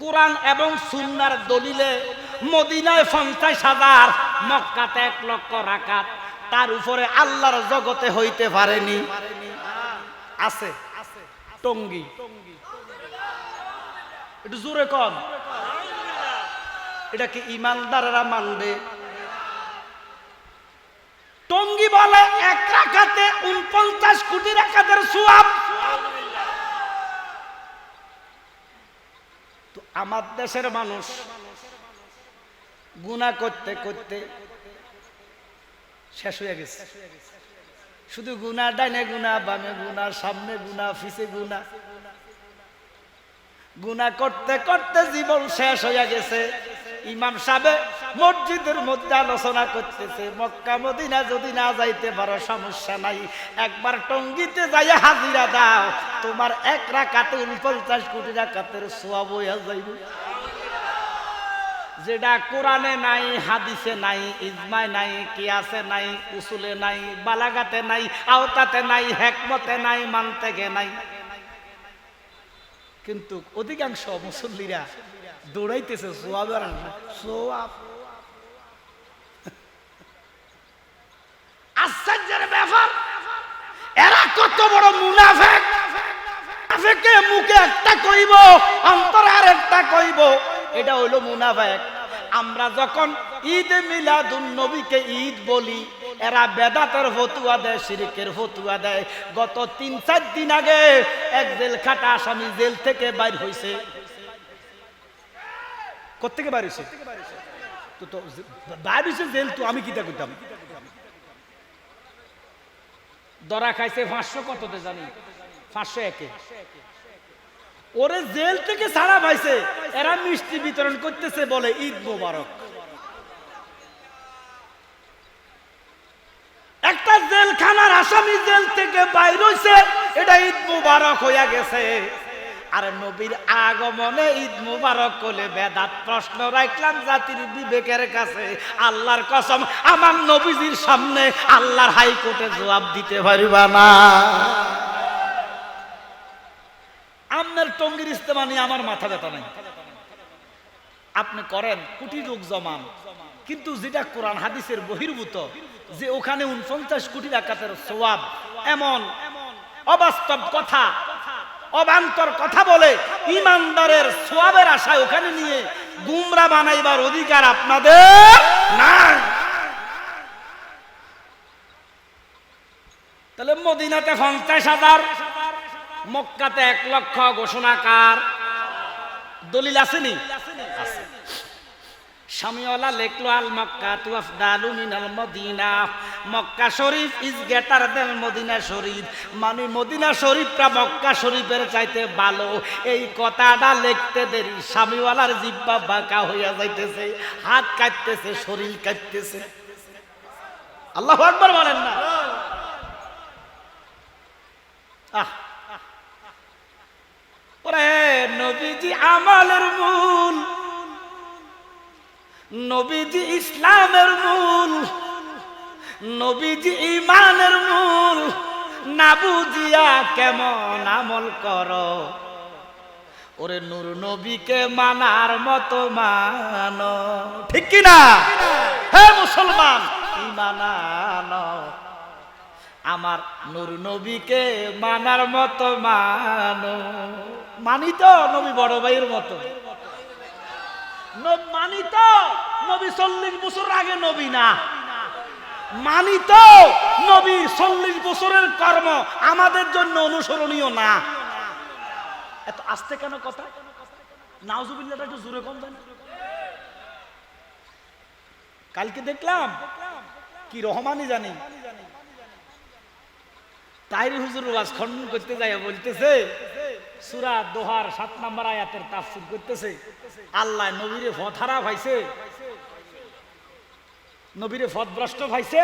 কোরআন এবং সুন্নার দলিলে মদিনায় পঞ্চাশ হাজার, মক্কাতে এক লক্ষ রাখাত তার উপরে আল্লাহর জগতে হইতে পারেনি। আছে। টঙ্গি। একটু জোরে কন। এটা কি ইমানদারেরা মানবে? টঙ্গি বলে, এক রাখাতে উনপঞ্চাশ কোটি রাখাতের সোয়াব। আমার দেশের মানুষ গুণা করতে করতে শেষ হয়ে গেছে। শুধু গুণা ডাইনে গুণা, বামে গুণা, সামনে গুণা ফিসে গুণা। গুণা করতে করতে জীবন শেষ হয়ে গেছে। ইমাম সাহেব মসজিদের মধ্যে আলোচনা করতেছে, মক্কা, মদিনা যদি না যাইতে পারো সমস্যা নাই। একবার টঙ্গিতে যাই হাজিরা দাও, তোমার এক রাকাতে উনপঞ্চাশ কোটি রাকাতের সোয়াব যাইব। যেটা কোরআনে নাই, হাদিসে নাই, ইজমায় নাই, কিয়াসে নাই, উসুলে নাই, বালাগাতে নাই, আওতাতে নাই, হেকমতে নাই মানতেগে নাই। কিন্তু অধিকাংশ মুসল্লিরা দৌড়াইতেছে সোয়াবের সোয়াব আশ্চর্যের ব্যাপার এরা কত বড় মুনাফেক মুনাফেকে মুখে একটা কইব অন্তরে আর একটা কইব এটা হইল মুনাফেক আমরা যখন ঈদ মিলাদুন নবীকে ঈদ বলি এরা বেদাতের ফতুয়া দেয় শিরিকের ফতুয়া দেয় গত তিন চার দিন আগে এক জেল খাটা আসামি জেল থেকে বাইর হইছে কোথেকে হইছে তো তো হইছে জেল, তো আমি কিটা করতাম দরা খাইছে পাঁচশো কততে জানি? পাঁচশো একে। ওরে জেল থেকে ছাড়া পাইছে, এরা মিষ্টি বিতরণ করতেছে বলে ঈদ মোবারক। একটা জেলখানার আসামি জেল থেকে বাইর হইছে, এটা ঈদ মুবারক হইয়া গেছে। আর নবীর আগমনে ঈদ মুবারক করলে বেদাত প্রশ্ন রাখলাম জাতির বিবেকের কাছে। আল্লাহর কসম, আমার নবীজির সামনে আল্লাহর হাইকোর্টে জবাব দিতে পারিবা না। আপনার টঙ্গির ইস্তেমা নিয়ে আমার মাথা ব্যথা নাই। আপনি করেন, কোটি লোক জমান। কিন্তু যেটা কোরআন হাদিসের বহির্ভূত, যে ওখানে উনপঞ্চাশ কোটি রাকাতের সোয়াব এমন, অবাস্তব কথা অবান্তর কথা বলে, ইমানদারের সোয়াবের আশায় ওখানে নিয়ে গুমরা বানাইবার অধিকার আপনাদের নাই। তাহলে মদিনাতে পঞ্চাশ হাজার, মক্কাতে এক লক্ষ ঘোষণাকার। দলিল আসেনি সামিওয়ালা লেখলো, আল মক্কা তু আফদালু মিনাল Medina. Mecca Sharif is greater than Medina শরীফ। মানে মদিনা শরীফটা মক্কা শরীফের চাইতে ভালো। এই কথাটা লিখতে দেরি। স্বামীওয়ালার জিব্বা বাঁকা হইয়া যাইতেছে, হাত কাটতেছে শরীর কাটতেছে আল্লাহ একবার বলেন না। আহ। ওরে নবীজি, আমালের মূল নবীজি ইসলামের মূল, নবীজি ইমানের মূল। না বুঝিয়া কেমন আমল কর? ওরে নূর নবীকে মানার মতো মান। ঠিক কি না? হে মুসলমান ইমানান আমার নূর নবীকে মানার মতো মানো। মানি তো নবী বড় ভাইয়ের মতো। মানি নবী চল্লিশ আগে নবী না। মানি তো চল্লিশ বছরের কর্ম আমাদের জন্য অনুসরণীয় না। এত আস্তে কেন কথা? নাওজুবিল্লাটা একটু জোরে কম দেন কালকে দেখলাম, কি রহমানি জানি। তাইরি হুজুর ওয়াজ খণ্ডন করতে যায় বলতেছে সুরা দোহার সাত নাম্বার আয়াতের তাফসির করতেছে। আল্লাহ নবীরে ফথারা ভাইছে। নবীরে ফদ ভ্রষ্ট ভাইছে।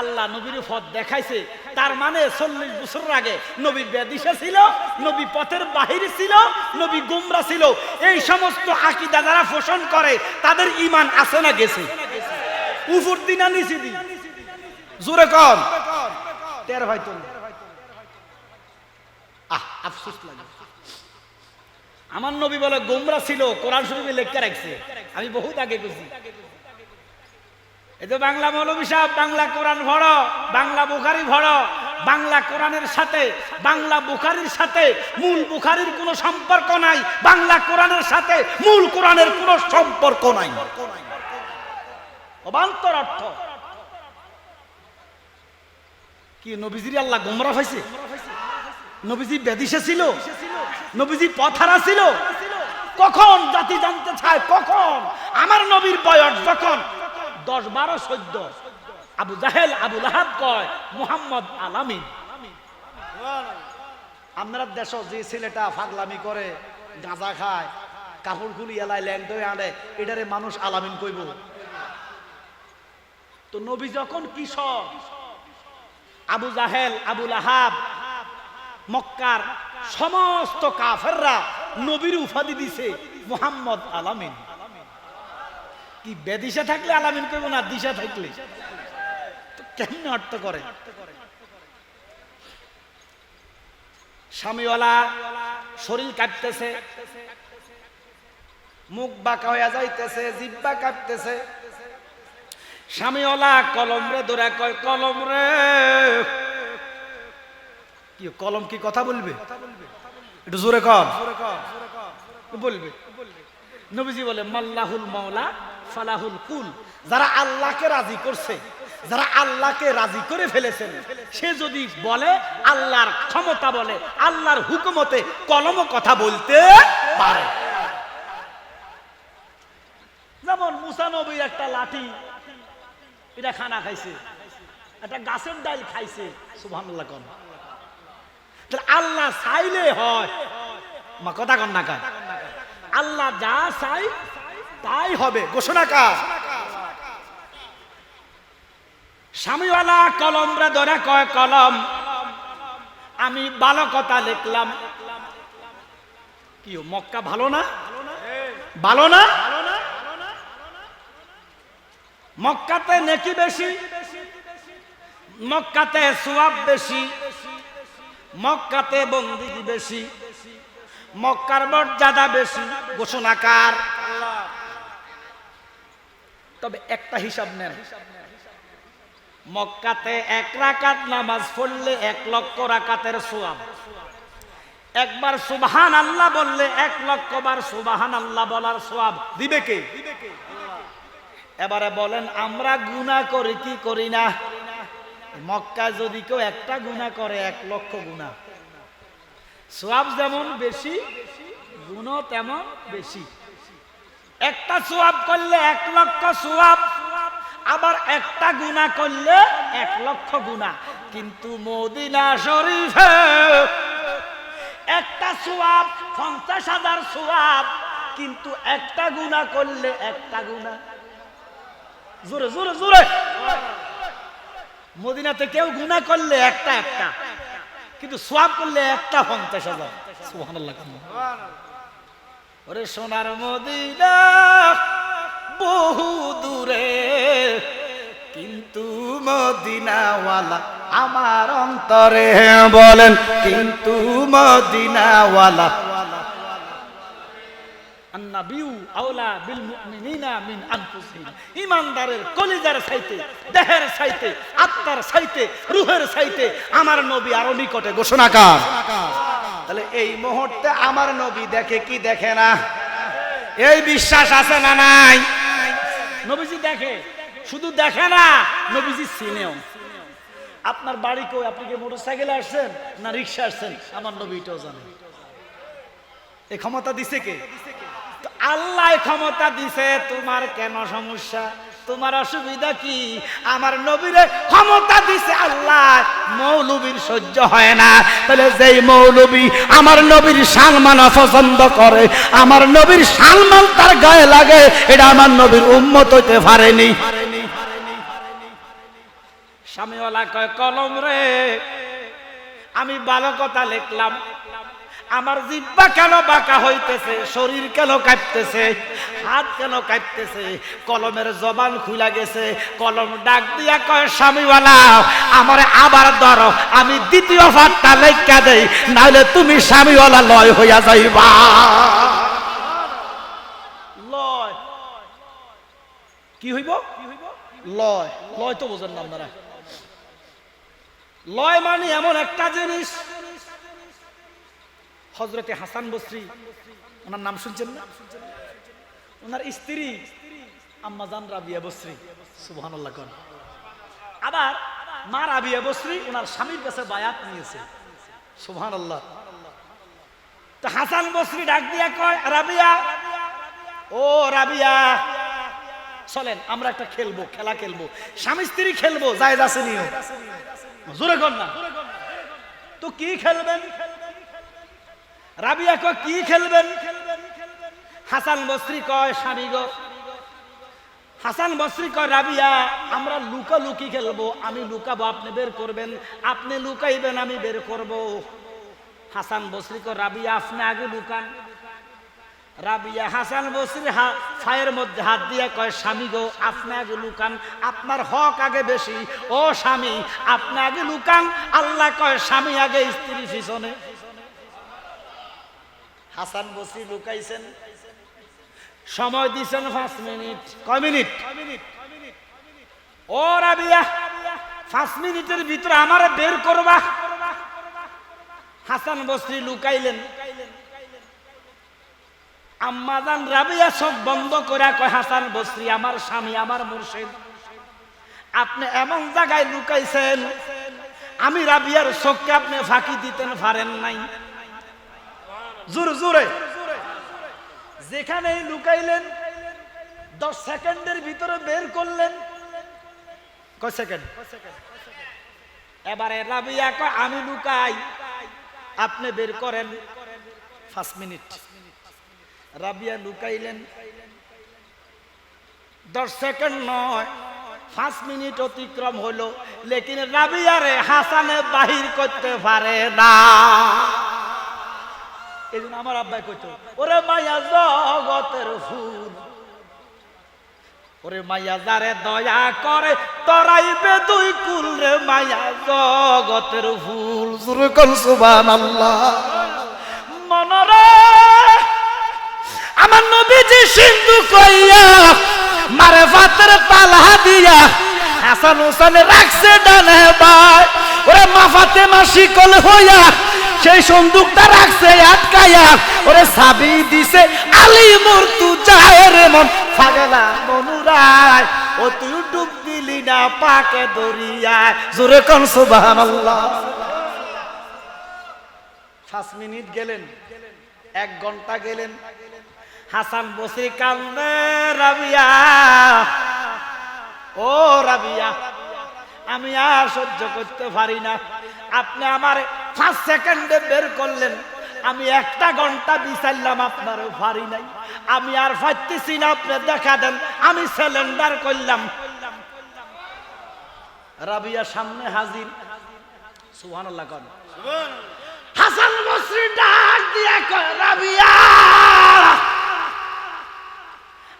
আল্লাহ নবীরে ফদ দেখাইছে। তার মানে চল্লিশ বছর আগে নবী বেদিশে ছিল, নবী পথের বাহিরে ছিল, নবী গুমরা ছিল। এই সমস্ত আকিদা যারা পোষণ করে, তাদের ইমান আছে না গেছে? উপর দিনা নিচে দিন জোরে কম টের হয়তো আহ আফসোস লাগে। আমার নবী বলে, গোমরা ছিল, কোরআন শরীফে লেখা রাখছে। আমি বহুত আগে গেছি এই তো বাংলা মৌলবী সাহেব, বাংলা কোরআন ভরো বাংলা বুখারি ভরো বাংলা কোরআনের সাথে, বাংলা বুখারির সাথে মূল বুখারির কোনো সম্পর্ক নাই, বাংলা কোরআনের সাথে মূল কোরআনের কোনো সম্পর্ক নাই। অবান্তর অর্থ। কি নবীজির আল্লাহ গোমরা হয়েছে নবীজি বেদিসে ছিল, নবীজি পথারা ছিল। কখন জাতি জানতে চায়? কখন? আমার নবীর বয়স যখন দশ বারো চোদ্দ। আবু জাহেল, আবু লাহাব কয়, মুহাম্মদ আলামিন। আপনার দেশ যে ছেলেটা ফাগলামি করে, গাঁজা খায়, কাপড় খুলি এলাই ল্যাংটোয় আনে, এটারে মানুষ আলামিন কইব। তো নবী যখন কিশোর আবু জাহেল, আবু লাহাব মক্কার সমস্ত কাফেররা নবীর উপাধি দিছে মুহাম্মদ আলামিন। কি বেদিশা থাকলে আলামিন করব না দিশা থাকলে? কেমনে অর্থ করে? স্বামীওয়ালা শরীর কাঁপতেছে, মুখ বাঁকা হইয়া যাইতেছে, জিব্বা কাঁপতেছে। স্বামীওয়ালা কলম রে ধরে কয়, কলম রে। কি, কলম কি কথা বলবে? একটু জোরে কর। বলবে। নবীজি বলে, মাল্লাহুল মাওলা, ফালাহুল কুল। যারা আল্লাহকে রাজি করছে, যারা আল্লাহকে রাজি করে ফেলেছেন, সে যদি বলে, আল্লাহর ক্ষমতা বলে, আল্লাহর হুকুমতে কলম কথা বলতে পারে। যেমন মুসা নবীর একটা লাঠি, এটা খানা খাইছে, একটা গাছের ডাল খাইছে, সুবহানাল্লাহ কোন। আল্লাহ চাইলে হয়। মা, কথা কন না আল্লাহ যা চাই, তাই হবে। ঘোষণা কার। স্বামীওয়ালা কলম রে ধরে কয় কলম। আমি ভালো কথা লিখলাম। কি মক্কা ভালো না? ভালো না? মক্কাতে নেকি বেশি, মক্কাতে সোয়াব বেশি। মক্কাতে বন্দিগি বেশি, মক্কার মর্যাদা বেশি, ঘোষণাকার। তবে একটা হিসাব নেন, মক্কাতে এক রাকাত নামাজ পড়লে এক লক্ষ রাকাতের সোয়াব। একবার সুবাহান আল্লাহ বললে এক লক্ষ বার সুবাহান আল্লাহ বলার সোয়াব দিবে কে? এবারে বলেন, আমরা গুণা করি কি করি না? মক্কায় যদি কেউ একটা গুণা করে, এক লক্ষ গুণা সোয়াব যেমন বেশি গুণ তেমন বেশি। একটা সোয়াব করলে এক লক্ষ সোয়াব, আবার একটা গুণা করলে এক লক্ষ গুণা কিন্তু মদিনা শরীফে একটা সোয়াব, পঞ্চাশ হাজার সোয়াব, কিন্তু একটা গুণা করলে একটা গুণা জোরে জোরে জোরে। মদিনাতে কেউ গুণা করলে একটা একটা। কিন্তু সোয়াব করলে একটা পঞ্চাশ হাজার। ওরে সোনার মদিনা বহু দূরে, কিন্তু মদিনাওয়ালা আমার অন্তরে বলেন, কিন্তু মদিনাওয়ালা মিন ঈমানদারের কলিজার চাইতে দেহের চাইতে আত্মার রূহের চাইতে আমার নবী আরও নিকটে ঘোষণাকার তাহলে এই মুহূর্তে আমার নবী দেখে কি দেখে না? এই বিশ্বাস আছে না নাই? নবীজি দেখে শুধু দেখে না নবীজি চিনেও। আপনার বাড়ি কই? আপনি কি মোটরসাইকেলে আসছেন না রিক্সা আসছেন? আমার নবী এটাও জানে। এই ক্ষমতা দিছে কে? আল্লাহ ক্ষমতা দিছে, তোমার কেন সমস্যা? তোমার অসুবিধা কি? আমার নবীরে ক্ষমতা দিছে আল্লাহ, মৌলবীর সহ্য হয় না। তাহলে যেই মৌলবী আমার নবীর সালমান অপছন্দ করে, আমার নবীর সালমান তার গায়ে লাগে, এটা আমার নবীর উম্মত হইতে পারেনি। স্বামীওয়ালা কয়, কলম রে, আমি ভালো কথা লিখলাম। আমার জিব্বা কেন বাঁকা হইতেছে? শরীর কেন কাঁপতেছে? হাত কেন কাঁপতেছে? কলমের জবান খুলা গেছে। কলম ডাক দিয়া কয়, স্বামীওয়ালা, আমার আবার ধরো, আমি দ্বিতীয় ফাটটা লেখা দেই নাহলে তুমি স্বামীওয়ালা লয় হইয়া যাইবা। লয়। কি হইব? লয়। লয় তো বোঝেন না আপনারা। লয় মানে এমন একটা জিনিস হজরতে হাসান বসরি, ওনার নাম শুনছেন না? ওনার স্ত্রী আম্মাজান রাবিয়া বসরি, সুবহানাল্লাহ আবার মা রাবিয়া বসরি ওনার স্বামীর কাছে বায়াত নিয়েছে, সুবহানাল্লাহ। তো হাসান বসরি ডাক দিয়া কয়, রাবিয়া, ও রাবিয়া, চলেন আমরা একটা খেলব, খেলা খেলব। স্বামী স্ত্রী খেলব জায়জ আছে নিও। জোরে কর না। তো কি খেলবেন? রাবিয়া কয়, কি খেলবেন? হাসান বস্রি কয়, স্বামী গো। হাসান বস্রি কয়, রাবিয়া, আমরা লুকা লুকি খেলব, আমি লুকাবো, আপনি বের করবেন, আপনি লুকাইবেন, আমি বের করব। হাসান বস্রি কয়, রাবিয়া, আপনি আগে লুকান। রাবিয়া হাসান বসির ফায়ের মধ্যে হাত দিয়ে কয়, স্বামী গো, আপনি আগে লুকান, আপনার হক আগে বেশি। ও স্বামী, আপনি আগে লুকান। আল্লাহ কয়, স্বামী আগে স্ত্রী পিছনে। হাসান বসরি লুকাইছেন। সময় দিছেন পাঁচ মিনিট। কয় মিনিট? ও রাবিয়া পাঁচ মিনিটের ভিতরে আমারে বের করবা। হাসান বসরি লুকাইলেন। আম্মাজান রাবিয়া সব বন্ধ করে কয় হাসান বসরি আমার স্বামী আমার মুর্শিদ। আপনি এমন জায়গায় লুকাইছেন আমি রাবিয়ার চোখকে আপনি ফাঁকি দিতেন পারেন নাই। জোরে জোরে। যেখানেই লুকাইলেন, দশ সেকেন্ডের ভিতরে বের করলেন। এবারে রাবিয়া কয়, আমি লুকাই। আপনি বের করেন। পাঁচ মিনিট। রাবিয়া লুকাইলেন। দশ সেকেন্ড নয়, পাঁচ মিনিট অতিক্রম হলো। লেকিন রাবিয়ারে হাসানে বাহির করতে পারে না। এই জন্য আমার আব্বাই কইতো ওরে মাইয়া জগতের ফুল ওরে মাইয়া যারে দয়া করে তরাইবে দুই কুল রে মাইয়া জগতের ফুল। সুরে কোন সুবহানাল্লাহ। মনরে আমার নবীজি সিন্ধু কইয়া মারে ফাতের পালা দিয়া হাসান হোসেন রাখছে ডানে বাই ওরে মা ফাতেমা শিকল হইয়া সেই সন্দুকটা রাখছে আটকায়া। ওরে সাবি দিছে, আলী মূর্তু যায় রে মন। পাগলা মনুরায়, ও তুই ডুব দিলি না পাকে দরিয়ায়। জোরে কোন, সুবহানাল্লাহ। পাঁচ মিনিট গেলেন, এক ঘণ্টা গেলেন। হাসান বসে কান্দে রাবিয়া। ও রাবিয়া, আমি আর সহ্য করতে পারি না। আপনি আমার ফার্স্ট সেকেন্ডে বের করলেন। আমি একটা ঘণ্টা বিচারলাম আপনার পারি নাই। আমি আর পাইতেছি না, আপনি দেখা দেন, আমি সিলিন্ডার করলাম। রাবিয়া সামনে হাজির। সুবহানাল্লাহ কন। হাসান বসরি ডাক দিয়া রাবিয়া!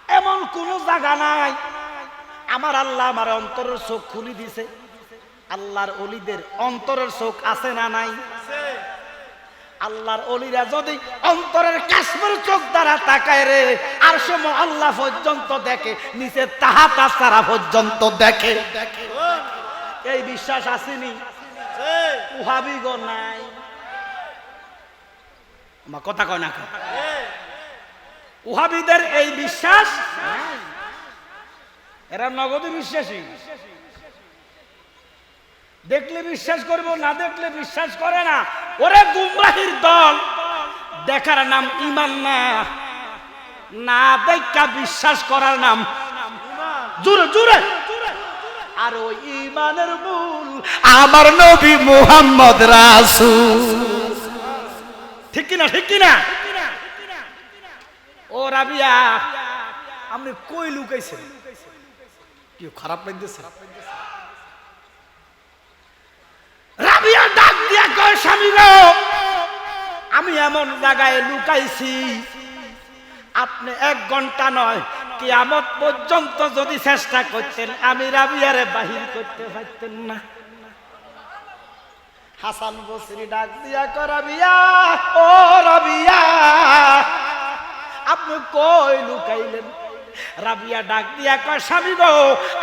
এমন কোন জায়গা নাই। আমার আল্লাহ আমার অন্তরের চোখ খুলি দিছে। আল্লাহর অলিদের অন্তরের চোখ আছে না নাই? আল্লাহর অলিরা যদি অন্তরের কাশ্মীর চোখ দ্বারা তাকায় রে, আর সময় আল্লাহ পর্যন্ত দেখে, নিচে তাহা তাছাড়া পর্যন্ত দেখে। এই বিশ্বাস আসেনি? উহাবিগ নাই। আমার কথা কয় না উহাবিদের এই বিশ্বাস। এরা নগদে বিশ্বাসী। দেখলে বিশ্বাস করব, না দেখলে বিশ্বাস করে না। ওরে গুমরাহির দল, দেখার নাম ইমান না। না দেখা বিশ্বাস করার নাম জুড়ে জুড়ে আর ওই ইমানের মূল আমার নবী মুহাম্মদ রাসূল। ঠিক কিনা ঠিক কিনা? ও রাবিয়া, আপনি কই লুকাইছেন? কি খারাপ লাগতেছে রাবিয়া ডাক দিয়া কয় আমি এমন জায়গায় লুকাইছি, আপনি এক ঘণ্টা নয় কি কিয়ামত পর্যন্ত যদি চেষ্টা করতেন, আমি রাবিয়ারে বাহির করতে পারতেন না। হাসান বসরি ডাক দিয়া করাবিয়া ও রাবিয়া, আপনি কই লুকাইলেন? রাবিয়া ডাক দিয়া কয়, স্বামী গো,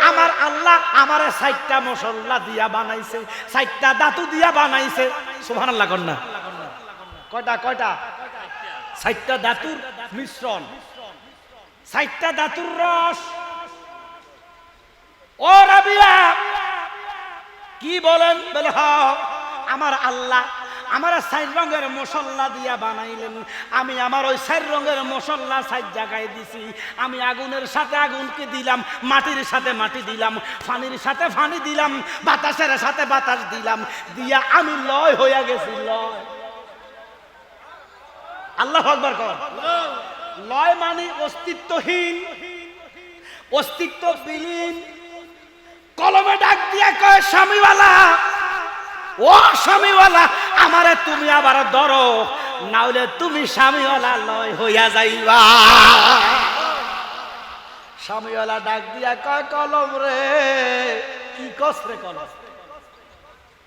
আমার আল্লাহ আমার সাইটটা মশলা দিয়া বানাইছে সাইটটা দাতু দিয়া বানাইছে। সুবহানাল্লাহ কন্যা কয়টা কয়টা? সাইটটা দাতুর মিশ্রণ। সাইটটা দাতুর রস। ও রাবিয়া, কি বলেন? বলে হ আমার আল্লাহ আমার চার রঙের মশল্লা দিয়া বানাইলেন। আমি আমার ওই চার রঙের মশল্লা সাইড জায়গায় দিছি। আমি আগুনের সাথে আগুনকে দিলাম, মাটির সাথে মাটি দিলাম ফানির সাথে ফানি দিলাম, বাতাসের সাথে বাতাস দিলাম, দিয়া আমি লয় হইয়া গেছি, লয়। আল্লাহ আকবার কর। লয় মানে অস্তিত্বহীন অস্তিত্ব বিলীন কলমে ডাক দিয়া কয়, স্বামীওয়ালা ও স্বামীওয়ালা, আমারে তুমি আবার ধরো, নাহলে তুমি স্বামীওয়ালা লয় হইয়া যাইবা। স্বামীওয়ালা ডাক দিয়া কয়, কলম রে, কি কস রে কলম?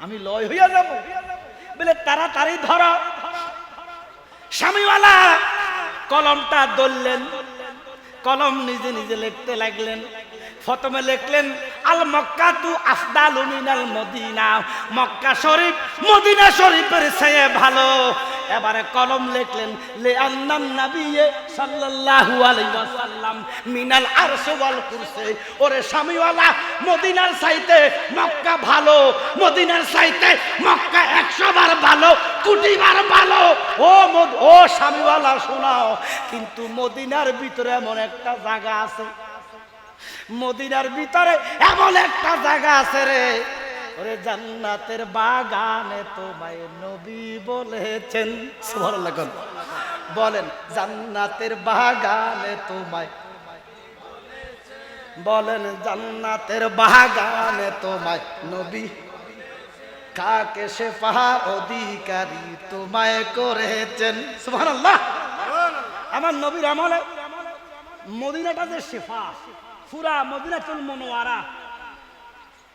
আমি লয় হইয়া যাব? বলে, তাড়াতাড়ি ধরো। স্বামীওয়ালা কলমটা ধরলেন, কলম নিজে নিজে লিখতে লাগলেন। প্রথমে লিখলেন আল মক্কা তু আফদাল মিনাল মদিনা। মক্কা শরীফ, মদিনা শরীফের চেয়ে ভালো। এবারে কলম লিখলেন লে আন্নান নাবিয়ে সাল্লাল্লাহু আলাইহি ওয়াসাল্লাম মিনাল আরশ ওয়াল কুরসি। ওরে স্বামীওয়ালা, মদিনার চাইতে মক্কা ভালো, মদিনার চাইতে মক্কা 100 বার ভালো, কোটি বার ভালো। ও ও স্বামীওয়ালা, শোনাও, কিন্তু মদিনার ভিতরে এমন একটা জায়গা আছে। মদিনার ভিতরে এমন একটা জায়গা আছে রে। ওরে জান্নাতের বাগানে তোমায় নবী বলেছেন। বলেন। জান্নাতের বাগানে তোমায় বলেন, জান্নাতের বাগানে তোমায় নবী কাকে সে অধিকারী তোমায় করেছেন? সুবহানাল্লাহ। আমার নবীর আমলে মদিনাটা যে শেফা ফুরা মদিনাতুল মনোয়ারা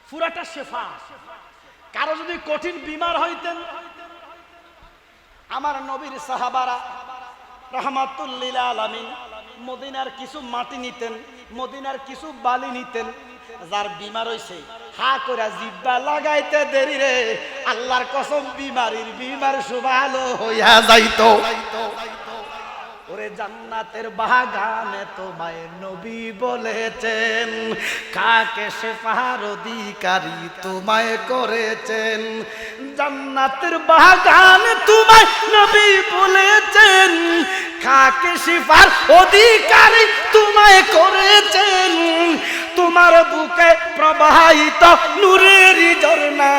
ফুরাটা শেফা। কারও যদি কঠিন বিমার হইতেন, আমার নবীর সাহাবারা রহমাতুল্লিল আলামিন মদিনার কিছু মাটি নিতেন, মদিনার কিছু বালি নিতেন, যার বিমার হইছে হা করে জিব্বা লাগাইতে দেরি রে, আল্লাহর কসম বিমারির বিমার সুভালো হইয়া যাইতো। ওরে জান্নাতের বাগানে তোমায় নবী বলেছেন, কাকে সে পাহাড় অধিকারী তোমায় করেছেন? জান্নাতের বাগানে তোমায় নবী বলেছেন কাকে সিফার অধিকারী তোমায় করেছেন। তোমার বুকে প্রবাহিত নূরের ঝর্ণা।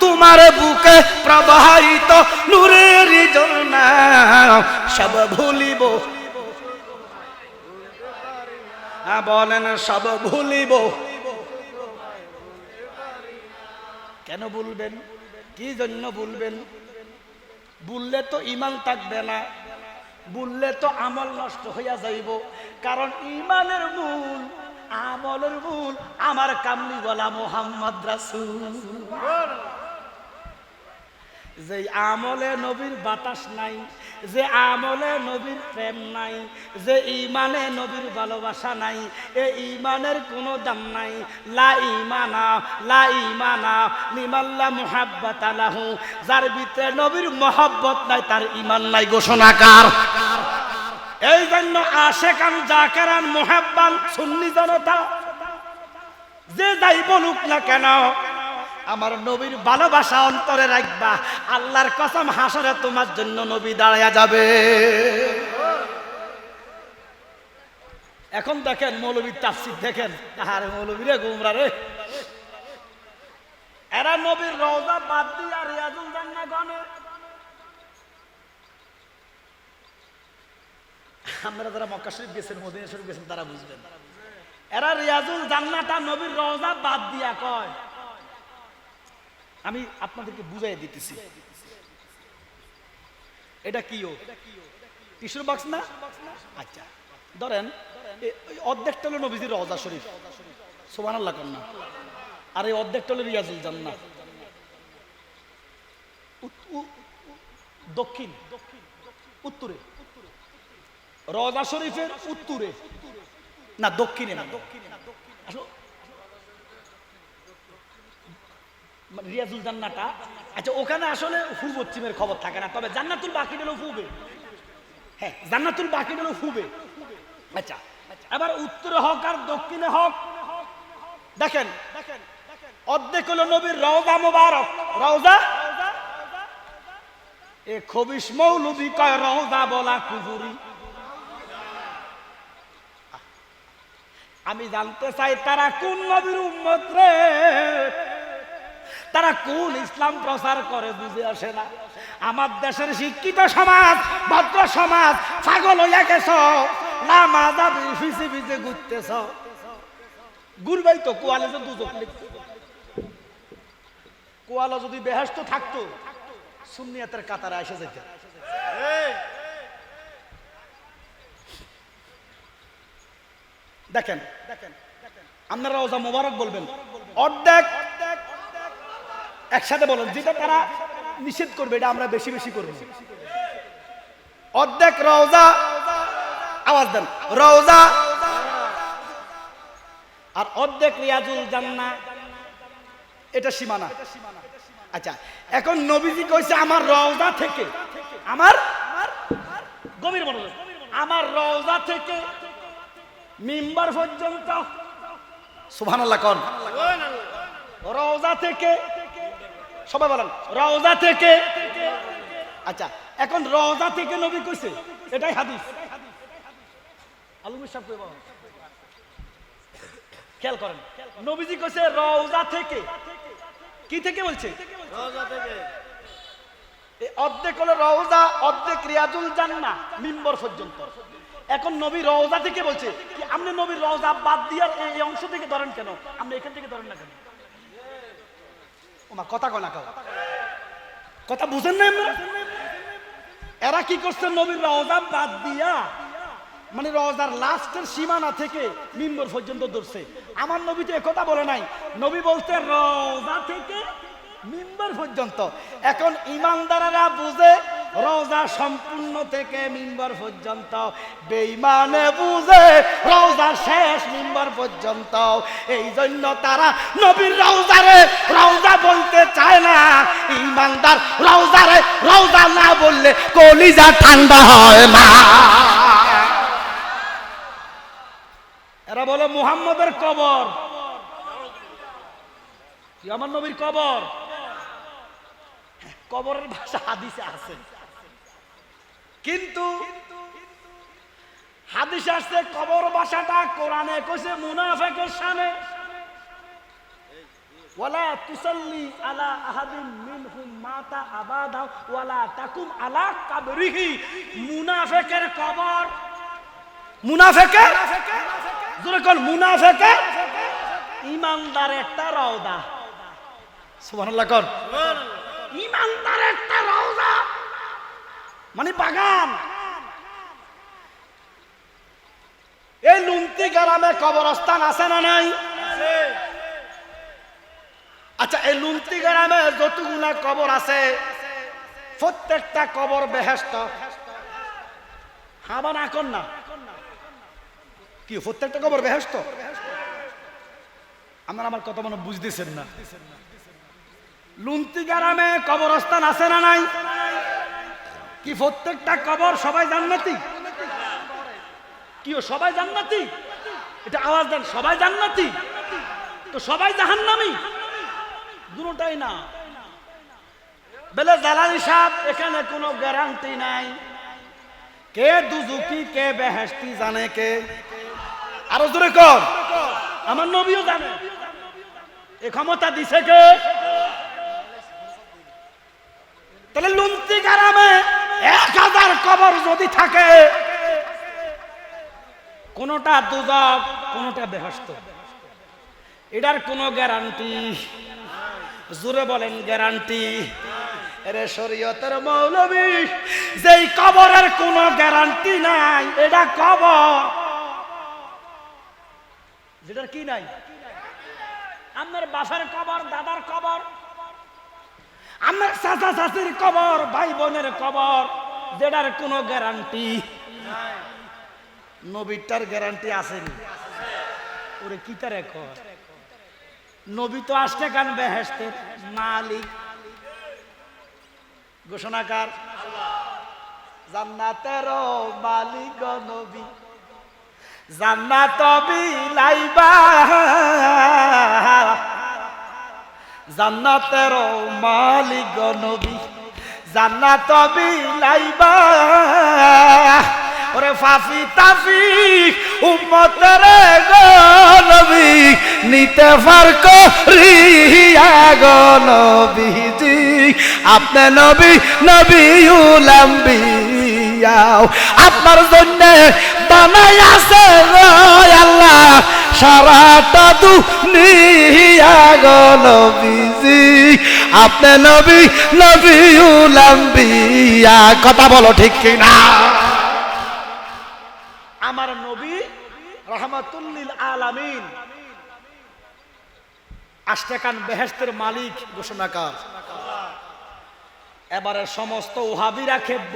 তোমার বুকে প্রবাহিত নূরের ঝর্ণা। সব ভুলিব। বলেন, সব ভুলিব। কেন বলবেন কি জন্য বলবেন বললে তো ইমান থাকবে না। বললে তো আমল নষ্ট হইয়া যাইব। কারণ ইমানের মূল, আমলের মূল, আমার কামলি বলা মোহাম্মদ রাসূল। যে আমলে নবীর বাতাস নাই, যে আমলে নবীর প্রেম নাই, যে ইমানে নবীর ভালোবাসা নাই, এ ইমানের কোনো দাম নাই। লা ইমানা লা ইমানা লিমাল্লা মুহাব্বাত আলাহু যার ভিতরে নবীর মহাব্বত নাই, তার ইমান নাই। ঘোষণাকার এই জন্য আশেকান জাকেরান মোহাব্বান সুন্নি জনতা, যে যাই বলুক না কেন আমার নবীর ভালোবাসা অন্তরে রাখবা। আল্লাহর কসম, হাসরে তোমার জন্য নবী দাঁড়ায়া যাবে। এখন দেখেন মৌলবীর তাফসির, দেখেন। আরে মৌলবী রে, গুমরা রে। এরা নবীর রওজা বাদ দিয়ে আর রিয়াজুল জান্নাহ গনে। আপনারা যারা মক্কা শরীফ গেছেন, মদিনা শরীফ গেছেন, তারা বুঝবেন। এরা রিয়াজুল জান্নাটা নবীর রওজা বাদ দিয়া কয়। আমি আপনাদেরকে বুঝাই দিতেছি। এটা কি ও? টিস্যুর বাক্স না? আচ্ছা ধরেন অর্ধেকটা হলো নবীজির রওজা শরীফ। সোমান আল্লাহ কন্যা আর এই অর্ধেকটা হলো রিয়াজুল জান্না দক্ষিণ, উত্তরে। রওজা শরীফের উত্তরে। না, দক্ষিণে না। আসলে মানে রিয়াজুল জান্নাটা আচ্ছা ওখানে আসলে পূর্ব পশ্চিমের খবর থাকে না, তবে জান্নাতুল বাকি হলো ফুবে হ্যাঁ জান্নাতুল বাকি হলো ফুবে আচ্ছা এবার উত্তরে হক আর দক্ষিণে হোক। দেখেন, অর্ধেক হলো নবীর রওজা মোবারক। রওজা? এ খবিস মৌলবি কয় রওজা বলা কুহুরি আমি জানতে চাই তারা কোন নবীর উম্মত রে? তারা কোন ইসলাম প্রচার করে বুঝে আসে না। আমার দেশের শিক্ষিত সমাজ, ভদ্র সমাজ ছাগল হইয়া গেছ। না মাজা ফিসে ফিসে ঘুরতেছ। গুরবাই তো, কোয়ালে তো কোয়ালা যদি বেহেস্ত থাকতো, সুন্নিয়াতের কাতারে এসে যেত দেখেন দেখেন আপনারা ওজা মোবারক বলবেন। অর্ধেক একসাথে বলেন, যেটা তারা নিষেধ করবে, এটা আমরা বেশি বেশি করব। অর্ধেক রওজা, আওয়াজ দেন, রওজা। আর অর্ধেক রিয়াজুল জান্না এটা সীমানা। আচ্ছা এখন নবীজি কইছে, আমার রওজা থেকে আমার? গভীর মনোযোগ। আমার রওজা থেকে মিম্বার পর্যন্ত সুবহানাল্লাহ কোন। রওজা থেকে সবাই বলেন। রওজা থেকে আচ্ছা এখন রওজা থেকে নবী কইছে এটাই হাদিস। আলুমি সাহেব কই বাবা খেয়াল করেন নবীজি কইছে রওজা থেকে। কি থেকে বলছে? এই অর্ধেক হলো রওজা অর্ধেক রিয়াজুল জান্না মিম্বর পর্যন্ত। এখন নবী রওজা থেকে বলছে কি আপনি নবীর রওজা বাদ দিয়ে এই এই অংশ থেকে ধরেন কেন? আপনি এখান থেকে ধরেন না কেন? ওমা কথা কয় না কাও। কথা বুঝেন না এরা কি করছে নবীর রওজা বাদ দিয়া? মানে রওজার লাস্টের সীমানা থেকে মিম্বর পর্যন্ত ধরছে আমার নবী তো একথা বলে নাই। নবী বলতে রওজা থেকে মিম্বর পর্যন্ত। এখন ইমানদারেরা বুঝে রওজা সম্পূর্ণ থেকে মিম্বর পর্যন্ত। বেইমানে বুঝে রওজা শেষ মিম্বর পর্যন্ত। এই জন্য তারা নবীর রওজারে রওজা বলতে চায় না। ইমানদার রওজারে রওজা না বললে কলিজা ঠান্ডা হয় না। এরা বলে, মুহাম্মদের কবর। আমার নবীর কবর? কবরের ভাষা হাদিসে আছে। কিন্তু হাদিসে আসছে কবর বাসাটা কোরআনে কইছে মুনাফেকের সামনে। ওয়ালা তুসাল্লি আলা আহাদিন মিনহুম মাতা আবাদা ওয়ালা তাকুম আলা কাবরিহি। মুনাফেকের কবর। মুনাফেকের? জোরে কোন মুনাফেকের? ইমানদার একটা রওদা সুবহানাল্লাহ কর একটা রওজা। মানে বাগান। এই লুন্তি গ্রামে কবরস্থান আছে না নাই? আচ্ছা এই লুন্তি গ্রামে যতগুলা কবর আছে, প্রত্যেকটা কবর বেহেস্ত হাবা না কর না কি, প্রত্যেকটা কবর বেহেস্ত আপনারা আমার কথা মনে বুঝতেছেন না। লুন্তি গ্রামে কবরস্থান আছে না নাই? কি প্রত্যেকটা কবর সবাই জান্নাতি? কি ও সবাই জান্নাতি? এটা আওয়াজ দেন, সবাই জান্নাতি? তো সবাই জাহান্নামি? দুটাই না। বেলে জালালি সাহেব, এখানে কোনো গ্যারান্টি নাই। কে দুজুকি, কে বেহেস্তি জানে কে? আরও জোরে কর। আমার নবীও জানে। এ ক্ষমতা দিছে কে? তাহলে লুন্তি গ্রামে এক হাজার কবর যদি থাকে, কোনটা দুদক কোনটা বেহস্ত এটার কোনো গ্যারান্টি? জোরে বলেন, গ্যারান্টি। এরে শরীয়তের মৌলবী, যেই কবরের কোনো গ্যারান্টি নাই, এটা কবর। যেটার কি নাই? আপনার বাসার কবর, দাদার কবর আমার চাচা চাচির কবর ভাই বোনের কবর, যেটার কোনো গ্যারান্টি নবীরটার গ্যারান্টি আসেনি। ওরে কি তার কর নবী তো আসতে কান বেহেস্তের মালিক। ঘোষণাকার জান্নাতের মালিক নবী। জান্নাত বিলাইবা। জান্নাতের মালিক নবী। জান্নাত বিলাইবা ওরে ফাফি তাফি উম্মতের গো নবী, নিতে পার করিয়া গো নবীজি। আপনি নবী নবী উলাম্বিয়াও আপনার জন্য বানাই আছে সারাটা দুনিয়া গো নবীজি। আপনি নবী নবী উলাম্বিয়া। কথা বলো ঠিক কিনা? আমার নবী রহমাতুল্লিল আলামিন। আষ্টেকান বেহেস্তের মালিক, ঘোষণাকার। এবারে সমস্ত ওহাবিরা খেপব।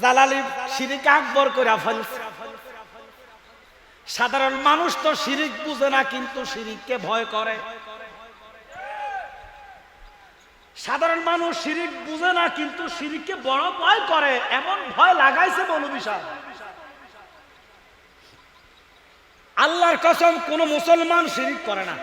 জালালি শিরিক আকবর করে ফেলছে। সাধারণ মানুষ তো শিরিক বুঝে না, কিন্তু শিরিককে ভয় করে। সাধারণ মানুষ শিরিক বুঝে না, কিন্তু শিরিককে বড় ভয় করে। এমন ভয় লাগাইছে মৌলবী সাহেব। আল্লাহর কসম, কোন মুসলমান শিরিক করে না।